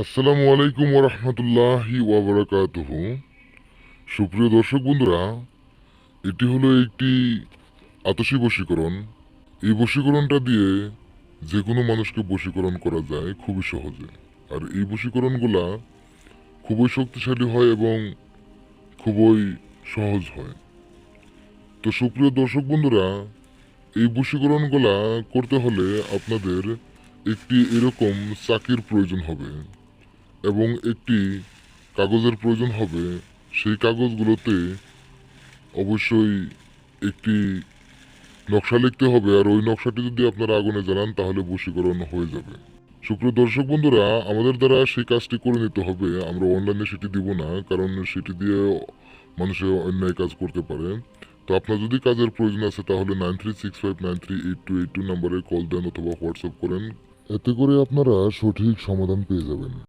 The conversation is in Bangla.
আসসালামু আলাইকুম ওরহমতুল্লাহি ওবরাকাতুহ সুপ্রিয় দর্শক বন্ধুরা, এটি হলো একটি আতসী বশীকরণ। এই বশীকরণটা দিয়ে যে কোনো মানুষকে বশীকরণ করা যায় খুবই সহজে। আর এই বশীকরণগুলা খুবই শক্তিশালী হয় এবং খুবই সহজ হয়। তো সুপ্রিয় দর্শক বন্ধুরা, এই বশীকরণগুলা করতে হলে আপনাদের একটি এরকম চাকির প্রয়োজন হবে। এবং একটি কাগজের প্রয়োজন হবে, সেই কাগজগুলোতে অবশ্যই একটি নকশা লিখতে হবে, আর ওই নকশাটি যদি আপনারা আগুনে জ্বালান, তাহলে বশীকরণ হয়ে যাবে। সুপ্রিয় দর্শক বন্ধুরা, আমাদের দ্বারা সেই কাজটি করে নিতে হবে, আমরা অনলাইনে সেটি দিব না, কারণ সেটি দিয়ে মানুষে অন্যায় কাজ করতে পারে। তো আপনার যদি কাজের প্রয়োজন আছে, তাহলে nine three six five nine three eight two eight two নাম্বারে কল দেন অথবা হোয়াটসঅ্যাপ করেন। এতে করে আপনারা সঠিক সমাধান পেয়ে যাবেন।